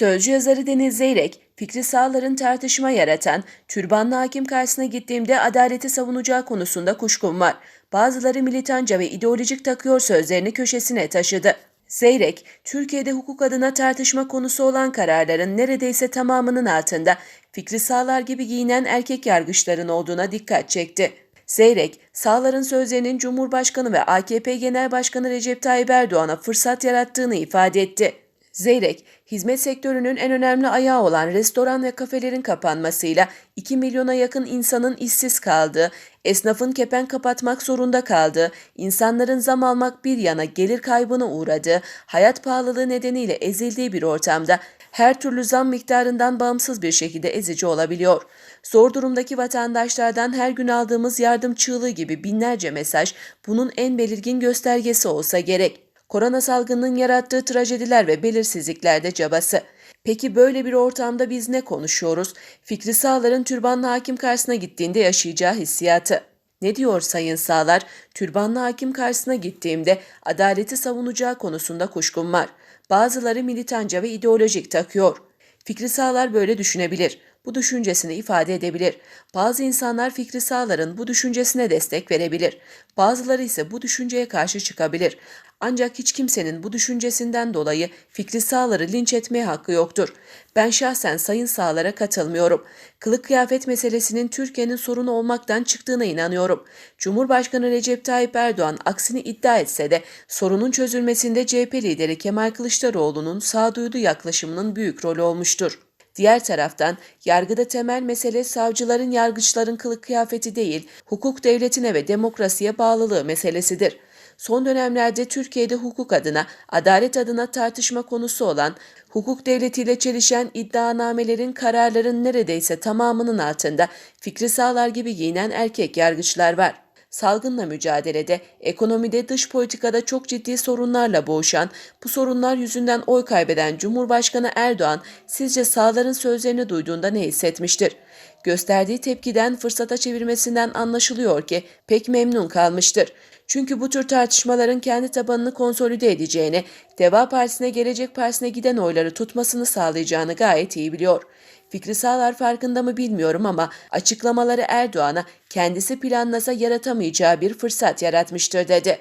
Sözcü yazarı Deniz Zeyrek, fikri sağların tartışma yaratan, türbanlı hakim karşısına gittiğimde adaleti savunacağı konusunda kuşkum var. Bazıları militanca ve ideolojik takıyor sözlerini köşesine taşıdı. Zeyrek, Türkiye'de hukuk adına tartışma konusu olan kararların neredeyse tamamının altında fikri sağlar gibi giyinen erkek yargıçların olduğuna dikkat çekti. Zeyrek, sağların sözlerinin Cumhurbaşkanı ve AKP Genel Başkanı Recep Tayyip Erdoğan'a fırsat yarattığını ifade etti. Zeyrek, hizmet sektörünün en önemli ayağı olan restoran ve kafelerin kapanmasıyla 2 milyona yakın insanın işsiz kaldığı, esnafın kepen kapatmak zorunda kaldığı, insanların zam almak bir yana gelir kaybına uğradığı, hayat pahalılığı nedeniyle ezildiği bir ortamda her türlü zam miktarından bağımsız bir şekilde ezici olabiliyor. Zor durumdaki vatandaşlardan her gün aldığımız yardım çığlığı gibi binlerce mesaj bunun en belirgin göstergesi olsa gerek. Korona salgınının yarattığı trajediler ve belirsizliklerde cabası. Peki böyle bir ortamda biz ne konuşuyoruz? Fikri Sağlar'ın türbanlı hakim karşısına gittiğinde yaşayacağı hissiyatı. Ne diyor Sayın Sağlar? Türbanlı hakim karşısına gittiğimde adaleti savunacağı konusunda kuşkum var. Bazıları militanca ve ideolojik takıyor. Fikri Sağlar böyle düşünebilir. Bu düşüncesini ifade edebilir. Bazı insanlar Fikri Sağlar'ın bu düşüncesine destek verebilir. Bazıları ise bu düşünceye karşı çıkabilir. Ancak hiç kimsenin bu düşüncesinden dolayı Fikri Sağlar'ı linç etmeye hakkı yoktur. Ben şahsen Sayın Sağlar'a katılmıyorum. Kılık kıyafet meselesinin Türkiye'nin sorunu olmaktan çıktığına inanıyorum. Cumhurbaşkanı Recep Tayyip Erdoğan aksini iddia etse de sorunun çözülmesinde CHP lideri Kemal Kılıçdaroğlu'nun sağduyulu yaklaşımının büyük rolü olmuştur. Diğer taraftan yargıda temel mesele savcıların yargıçların kılık kıyafeti değil, hukuk devletine ve demokrasiye bağlılığı meselesidir. Son dönemlerde Türkiye'de hukuk adına, adalet adına tartışma konusu olan, hukuk devletiyle çelişen iddianamelerin kararların neredeyse tamamının altında fikri sağlar gibi giyinen erkek yargıçlar var salgınla mücadelede, ekonomide, dış politikada çok ciddi sorunlarla boğuşan, bu sorunlar yüzünden oy kaybeden Cumhurbaşkanı Erdoğan sizce sağların sözlerini duyduğunda ne hissetmiştir? Gösterdiği tepkiden fırsata çevirmesinden anlaşılıyor ki pek memnun kalmıştır. Çünkü bu tür tartışmaların kendi tabanını konsolide edeceğini, Deva Partisi'ne Gelecek Partisi'ne giden oyları tutmasını sağlayacağını gayet iyi biliyor. Fikri Sağlar farkında mı bilmiyorum ama açıklamaları Erdoğan'a kendisi planlasa yaratamayacağı bir fırsat yaratmıştır dedi.